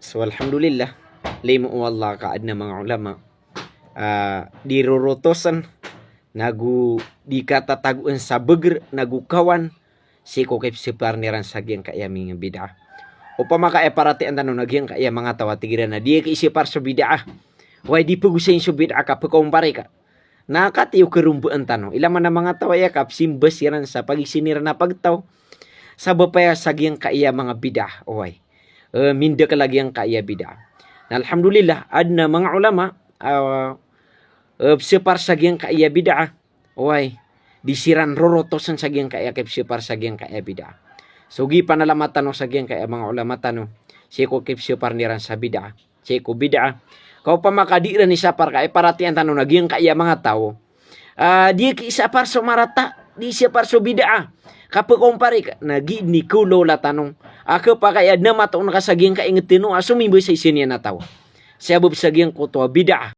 So alhamdulillah, limo wallah kaad na mga ulama. Ah, di rurutosan nagu di katataguan sa beger nagu kawan si ko kay si parniran sa giyang kaya mga bid'ah. O pa maka e parati ang tanong nagyang kaya mga tawa tigiran na di ka isipar sa bid'ah. Why di pagusayin sa bid'ah ka pagkumpare ka. Nakatiyo kerumbu ang tanong. Ilaman na mga tawa yakap simbes yaran sa pagisinira na pagtaw. Sa bapaya sa giyang kaya mga bid'ah. Oy. Uh, minda ka lagi ang kaya bid'ah. Na alhamdulillah adna mga ulama uh, uh, separ sa giyang kaya bid'ah. Oy. Disiran rorotosan sa giyang kaya kay separ sa giyang kaya bid'ah. Sugi pa nalamatan no sa giyang kaya mga ulama tano. Siko kay separ niran sa bid'ah. Siko bid'ah. Kau pa makadira ni sapar kay paratian tanong naging kaya mga tao. Ah, di ki sapar so marata, di sapar so bid'ah. Kapakumpare ka, nagi ni kulo la tanong. Ako pa kaya na nakasaging ka ingetino, asumimbo sa isinya na tao. Siya bub saging ko to bid'ah.